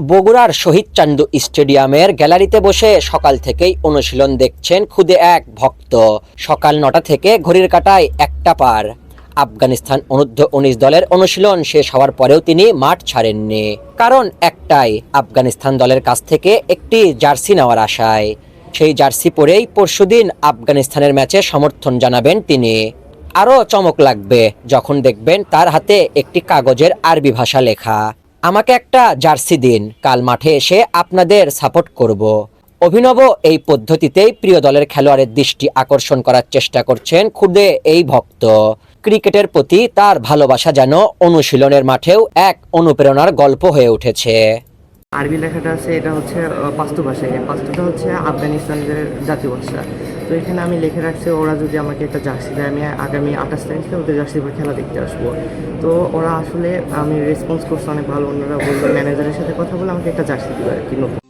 বগুড়ার শহীদ চান্দু স্টেডিয়ামের গ্যালারিতে বসে সকাল থেকেই অনুশীলন দেখছেন খুদে এক ভক্ত। সকাল নটা থেকে ঘড়ির কাটায় একটা পার। আফগানিস্তান অনূর্ধ্ব উনিশ দলের অনুশীলন শেষ হওয়ার পরেও তিনি মাঠ ছাড়েননি। কারণ একটাই, আফগানিস্তান দলের কাছ থেকে একটি জার্সি নেওয়ার আশায়। সেই জার্সি পরেই পরশুদিন আফগানিস্তানের ম্যাচে সমর্থন জানাবেন তিনি। আরও চমক লাগবে যখন দেখবেন তার হাতে একটি কাগজের আরবি ভাষা লেখা। আমাকে একটা জার্সি দিন, কাল মাঠে এসে আপনাদের সাপোর্ট করব। অভিনব এই পদ্ধতিতেই প্রিয় দলের খেলোয়াড়ের দৃষ্টি আকর্ষণ করার চেষ্টা করছেন খুদে এই ভক্ত। ক্রিকেটের প্রতি তার ভালোবাসা যেন অনুশীলনের মাঠেও এক অনুপ্রেরণার গল্প হয়ে উঠেছে। আরবি লেখাটা আছে, এটা হচ্ছে পাস্তু ভাষা এই পাস্তুটা হচ্ছে আফগানিস্তানের জাতীয় ভাষা। তো এখানে আমি লিখে রাখছি, ওরা যদি আমাকে একটা জার্সি দেয়, আমি আগামী আঠাশ তারিখে ওদের জার্সি পর খেলা দেখতে আসব। তো ওরা আসলে আমি রেসপন্স করছি, অনেক ভালো। অন্যরা বলল ম্যানেজারের সাথে কথা বলে আমাকে একটা জার্সি দিবে আর কি, নতুন।